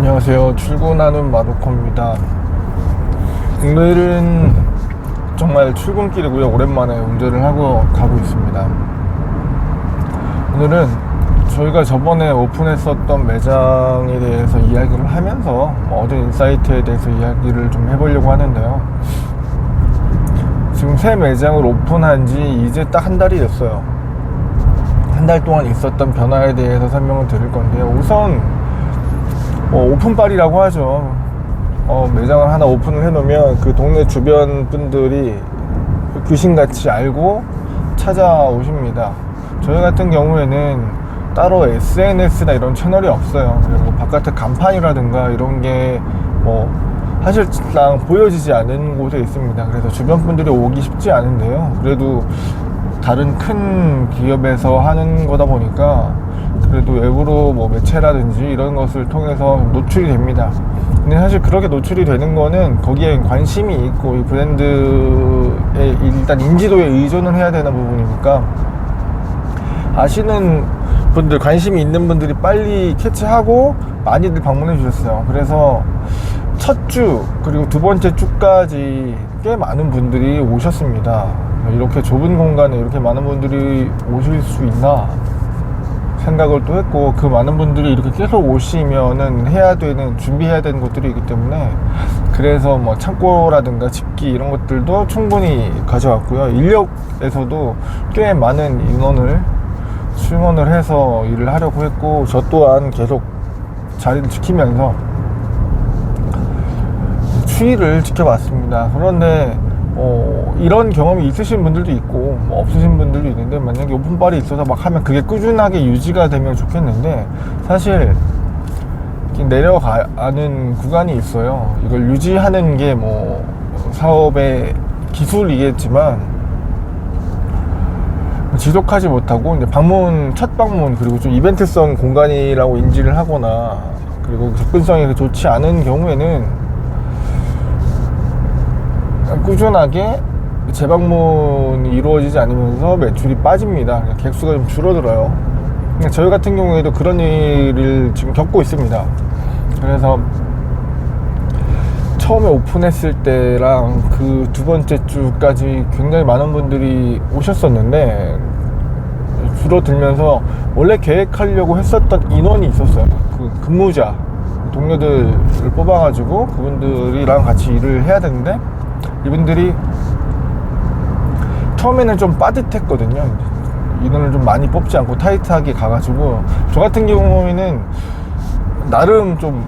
안녕하세요. 출근하는 마루코입니다. 오늘은 정말 출근길이고요. 오랜만에 운전을 하고 가고 있습니다. 오늘은 저희가 저번에 오픈했었던 매장에 대해서 이야기를 하면서 어제 인사이트에 대해서 이야기를 좀 해보려고 하는데요. 지금 새 매장을 오픈한 지 이제 딱 한 달이 됐어요. 한 달 동안 있었던 변화에 대해서 설명을 드릴 건데요. 우선 어, 오픈빨이라고 하죠. 어, 매장을 하나 오픈을 해놓으면 그 동네 주변 분들이 귀신같이 알고 찾아오십니다. 저희 같은 경우에는 따로 SNS나 이런 채널이 없어요. 그리고 바깥에 간판이라든가 이런 게 뭐 사실상 보여지지 않는 곳에 있습니다. 그래서 주변 분들이 오기 쉽지 않은데요. 그래도 다른 큰 기업에서 하는 거다 보니까 그래도 외부로 뭐 매체라든지 이런 것을 통해서 노출이 됩니다. 근데 사실 그렇게 노출이 되는 거는 거기에 관심이 있고 이 브랜드의 일단 인지도에 의존을 해야 되는 부분이니까 아시는 분들 관심이 있는 분들이 빨리 캐치하고 많이들 방문해 주셨어요. 그래서 첫 주 그리고 두 번째 주까지 꽤 많은 분들이 오셨습니다. 이렇게 좁은 공간에 이렇게 많은 분들이 오실 수 있나 생각을 또 했고 그 많은 분들이 이렇게 계속 오시면은 해야 되는 준비해야 되는 것들이 있기 때문에 그래서 뭐 창고라든가 집기 이런 것들도 충분히 가져왔고요. 인력에서도 꽤 많은 인원을 충원을 해서 일을 하려고 했고 저 또한 계속 자리를 지키면서 추이를 지켜봤습니다. 그런데 어, 이런 경험이 있으신 분들도 있고 뭐 없으신 분들도 있는데 만약에 오픈빨이 있어서 막 하면 그게 꾸준하게 유지가 되면 좋겠는데 사실 내려가는 구간이 있어요. 이걸 유지하는 게 뭐 사업의 기술이겠지만 지속하지 못하고 이제 방문 첫 방문 그리고 좀 이벤트성 공간이라고 인지를 하거나 그리고 접근성이 좋지 않은 경우에는 꾸준하게 재방문이 이루어지지 않으면서 매출이 빠집니다. 객수가 좀 줄어들어요. 근데 저희 같은 경우에도 그런 일을 지금 겪고 있습니다. 그래서 처음에 오픈했을 때랑 그 두 번째 주까지 굉장히 많은 분들이 오셨었는데 줄어들면서 원래 계획하려고 했었던 인원이 있었어요. 그 근무자 동료들을 뽑아가지고 그분들이랑 같이 일을 해야 되는데 이분들이 처음에는 좀 빠듯했거든요. 인원을 좀 많이 뽑지 않고 타이트하게 가가지고 저 같은 경우에는 나름 좀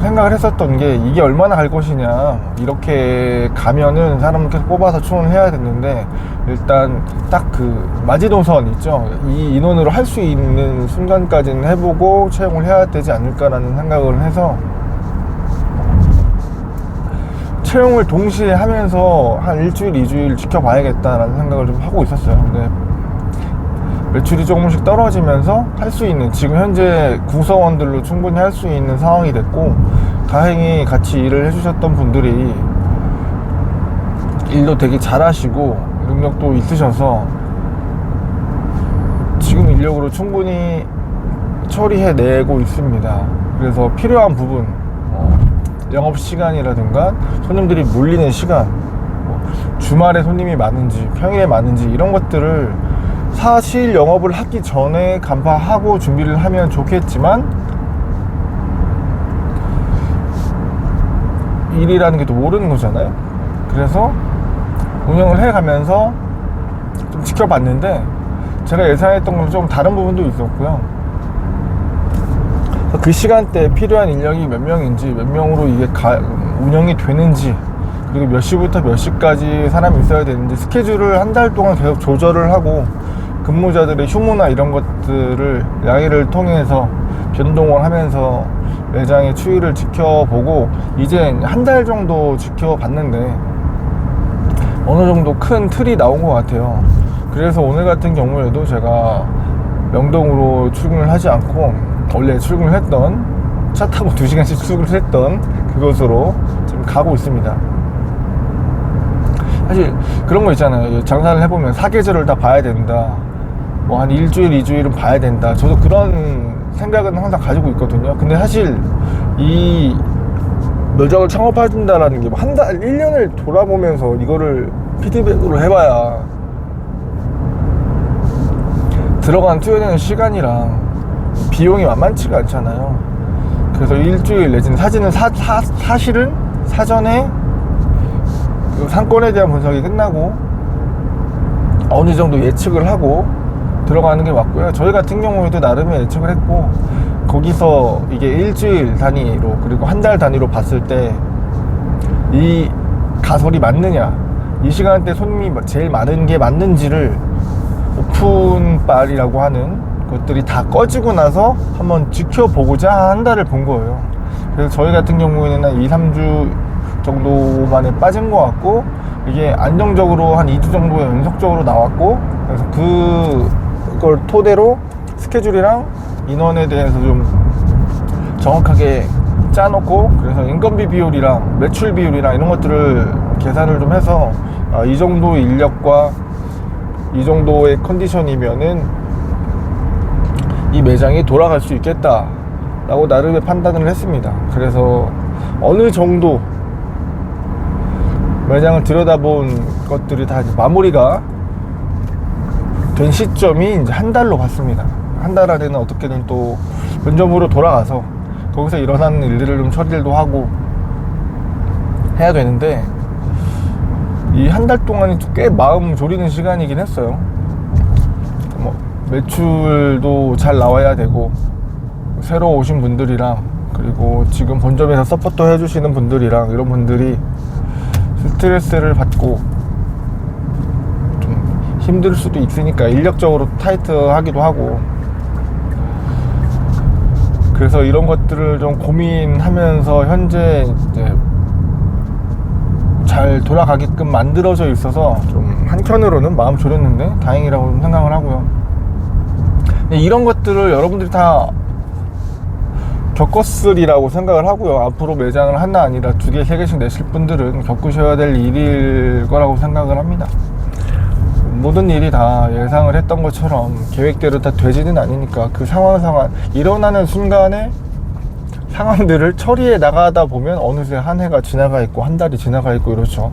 생각을 했었던 게 이게 얼마나 갈 것이냐 이렇게 가면은 사람을 계속 뽑아서 충원을 해야 되는데 일단 딱 그 마지노선 있죠 이 인원으로 할 수 있는 순간까지는 해보고 채용을 해야 되지 않을까라는 생각을 해서 채용을 동시에 하면서 한 일주일, 이주일 지켜봐야겠다라는 생각을 좀 하고 있었어요. 근데 매출이 조금씩 떨어지면서 할 수 있는 지금 현재 구성원들로 충분히 할 수 있는 상황이 됐고 다행히 같이 일을 해주셨던 분들이 일도 되게 잘하시고 능력도 있으셔서 지금 인력으로 충분히 처리해내고 있습니다. 그래서 필요한 부분 어, 영업 시간이라든가 손님들이 몰리는 시간, 뭐 주말에 손님이 많은지 평일에 많은지 이런 것들을 사실 영업을 하기 전에 간파하고 준비를 하면 좋겠지만 일이라는 게 또 모르는 거잖아요. 그래서 운영을 해가면서 좀 지켜봤는데 제가 예상했던 거랑 좀 다른 부분도 있었고요. 그 시간대에 필요한 인력이 몇 명인지 몇 명으로 이게 가, 운영이 되는지 그리고 몇 시부터 몇 시까지 사람이 있어야 되는지 스케줄을 한 달 동안 계속 조절을 하고 근무자들의 휴무나 이런 것들을 양해를 통해서 변동을 하면서 매장의 추이를 지켜보고 이제 한 달 정도 지켜봤는데 어느 정도 큰 틀이 나온 것 같아요. 그래서 오늘 같은 경우에도 제가 명동으로 출근을 하지 않고 원래 출근을 했던 차 타고 2시간씩 출근을 했던 그곳으로 지금 가고 있습니다. 사실 그런 거 있잖아요. 장사를 해보면 사계절을 다 봐야 된다. 뭐 한 일주일, 이주일은 봐야 된다. 저도 그런 생각은 항상 가지고 있거든요. 근데 사실 이 매장을 창업한다라는 게 한 달, 1년을 돌아보면서 이거를 피드백으로 해봐야 들어간 투여되는 시간이랑 비용이 만만치가 않잖아요. 그래서 일주일 내지는 사진은 사, 사, 사실은 사전에 그 상권에 대한 분석이 끝나고 어느 정도 예측을 하고 들어가는 게 맞고요. 저희 같은 경우에도 나름의 예측을 했고 거기서 이게 일주일 단위로 그리고 한 달 단위로 봤을 때 이 가설이 맞느냐 이 시간대 손님이 제일 많은 게 맞는지를 오픈빨이라고 하는 것들이 다 꺼지고 나서 한번 지켜보고자 한 달을 본 거예요. 그래서 저희 같은 경우에는 한 2, 3주 정도 만에 빠진 것 같고 이게 안정적으로 한 2주 정도 연속적으로 나왔고 그래서 그걸 토대로 스케줄이랑 인원에 대해서 좀 정확하게 짜놓고 그래서 인건비 비율이랑 매출 비율이랑 이런 것들을 계산을 좀 해서 아, 이 정도 인력과 이 정도의 컨디션이면은 이 매장이 돌아갈 수 있겠다 라고 나름의 판단을 했습니다 그래서 어느 정도 매장을 들여다본 것들이 다 마무리가 된 시점이 이제 한 달로 봤습니다 한 달 안에는 어떻게든 또 본점으로 돌아가서 거기서 일어나는 일들을 좀 처리도 하고 해야 되는데 이 한 달 동안이 꽤 마음 졸이는 시간이긴 했어요. 뭐 매출도 잘 나와야 되고 새로 오신 분들이랑 그리고 지금 본점에서 서포터 해주시는 분들이랑 이런 분들이 스트레스를 받고 좀 힘들 수도 있으니까 인력적으로 타이트하기도 하고 그래서 이런 것들을 좀 고민하면서 현재 이제 잘 돌아가게끔 만들어져 있어서 좀 한켠으로는 마음 졸였는데 다행이라고 좀 생각을 하고요. 근데 이런 것들을 여러분들이 다 겪었으리라고 생각을 하고요. 앞으로 매장을 하나 아니라 두 개, 세 개씩 내실 분들은 겪으셔야 될 일일 거라고 생각을 합니다. 모든 일이 다 예상을 했던 것처럼 계획대로 다 되지는 않으니까 그 상황 상황 일어나는 순간에 상황들을 처리해 나가다 보면 어느새 한 해가 지나가 있고 한 달이 지나가 있고 이렇죠.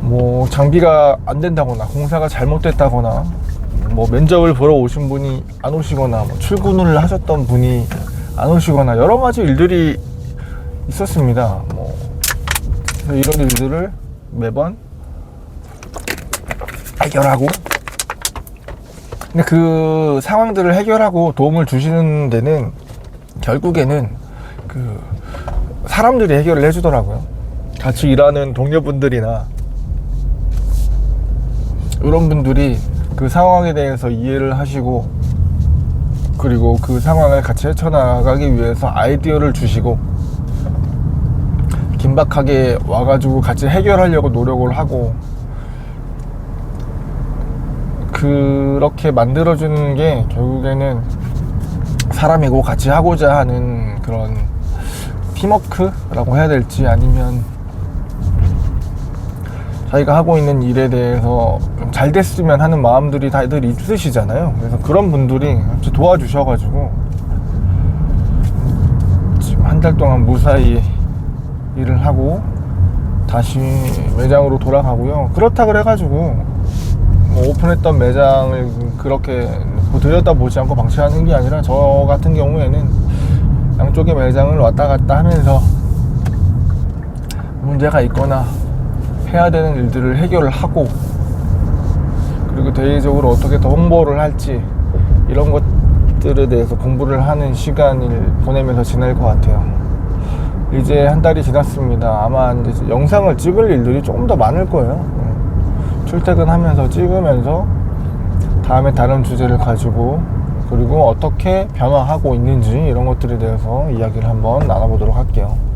뭐 장비가 안 된다거나 공사가 잘못됐다거나 뭐 면접을 보러 오신 분이 안 오시거나 뭐 출근을 하셨던 분이 안 오시거나 여러 가지 일들이 있었습니다. 뭐 이런 일들을 매번 해결하고 근데 그 상황들을 해결하고 도움을 주시는 데는 결국에는 그 사람들이 해결을 해주더라고요. 같이 일하는 동료분들이나 이런 분들이 그 상황에 대해서 이해를 하시고 그리고 그 상황을 같이 헤쳐나가기 위해서 아이디어를 주시고 긴박하게 와가지고 같이 해결하려고 노력을 하고 그렇게 만들어주는 게 결국에는 사람이고 같이 하고자 하는 그런 팀워크라고 해야 될지 아니면 자기가 하고 있는 일에 대해서 좀잘 됐으면 하는 마음들이 다들 있으시잖아요. 그래서 그런 분들이 도와주셔가지고 지금 한 달 동안 무사히 일을 하고 다시 매장으로 돌아가고요. 그렇다 그래가지고 뭐 오픈했던 매장을 그렇게 들여다보지 않고 방치하는 게 아니라 저 같은 경우에는 양쪽의 매장을 왔다 갔다 하면서 문제가 있거나 해야 되는 일들을 해결을 하고 그리고 대외적으로 어떻게 더 홍보를 할지 이런 것들에 대해서 공부를 하는 시간을 보내면서 지낼 것 같아요. 이제 한 달이 지났습니다. 아마 이제 영상을 찍을 일들이 조금 더 많을 거예요. 음. 출퇴근하면서 찍으면서 다음에 다른 주제를 가지고 그리고 어떻게 변화하고 있는지 이런 것들에 대해서 이야기를 한번 나눠보도록 할게요.